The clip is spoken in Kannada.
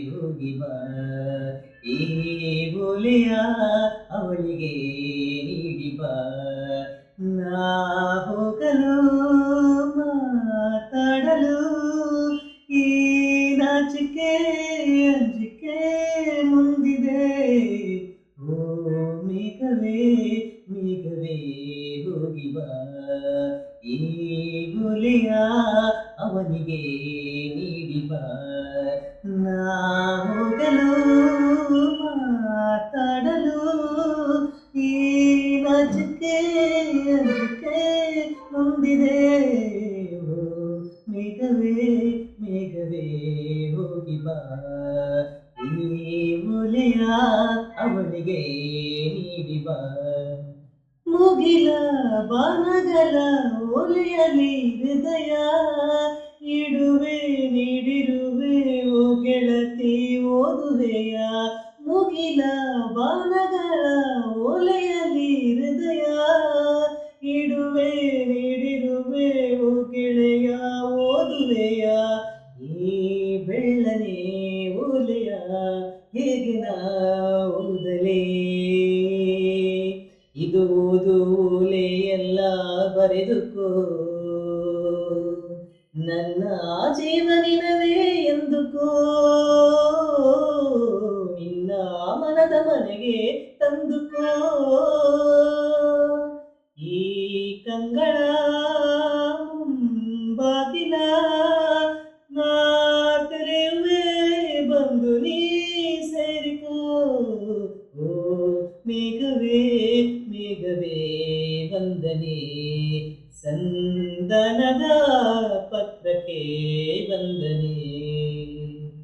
ಹೋಗಿ ಬಾ. ಈ ಬೋಲೆಯ, ಅವಳಿಗೆ ನೀಡಿ ನಾ ಹೋಗಲು ಮಾತಾಡಲು ಈ ನಾಚಿಕೆ ಅಂಜಿಕೆ ಮುಂದಿದೆ. ಓ ಮೇಘವೇ ಮೇಘವೇ ಹೋಗಿ ಬಾ. ಈ ಗುಲಿಯ ಅವನಿಗೆ ನೀಡಿ ನಾ ಹೋಗಲು ಮಾತಾಡಲು ಈ ನಾಚಿಕೆ ಅಂಜಿಕೆ ಮುಂದಿದೆ ಮೇಘವೇ ಮೇಘವೇ ಹೋಗಿ ಬಾ. ಈ ಮೂಲೆಯ ಅವನಿಗೆ ನೀಡಿ ಬಾ. ಮುಗಿಲ ಬಾನಗಲ ಓಲಿಯಲಿ ಹೃದಯ ಗೆಳತಿ ಓದುವೆಯ ಮುಗಿಲ ಬಾಣಗಳ ಓಲೆಯಲಿ ಹೃದಯ. ಇಡುವೆ ನೀಡಿರುವೆ ಗೆಳೆಯ ಓದುವೆಯ. ಈ ಬೆಳ್ಳನೆ ಓಲೆಯ ಹೇಗೆ ನಾ ಓದಲೇ? ಇದು ಓದು ಎಲ್ಲ ಬರೆದುಕೋ. ನನ್ನ ಜೀವನಿನವೇ ಎಂದುಕೋ. ಮನದ ಮನೆಗೆ ತಂದುಕೋ ಈ ಕಂಗಳ ಬಾಗಿಲ ನಾ ಬಂದು ನೀ ಸೇರಿಕೋ. ಓ ಮೇಘವೇ ಮೇಘವೇ ವಂದನೆ. ಸಂದನದ ಪತ್ರಕ್ಕೆ ವಂದನೆ.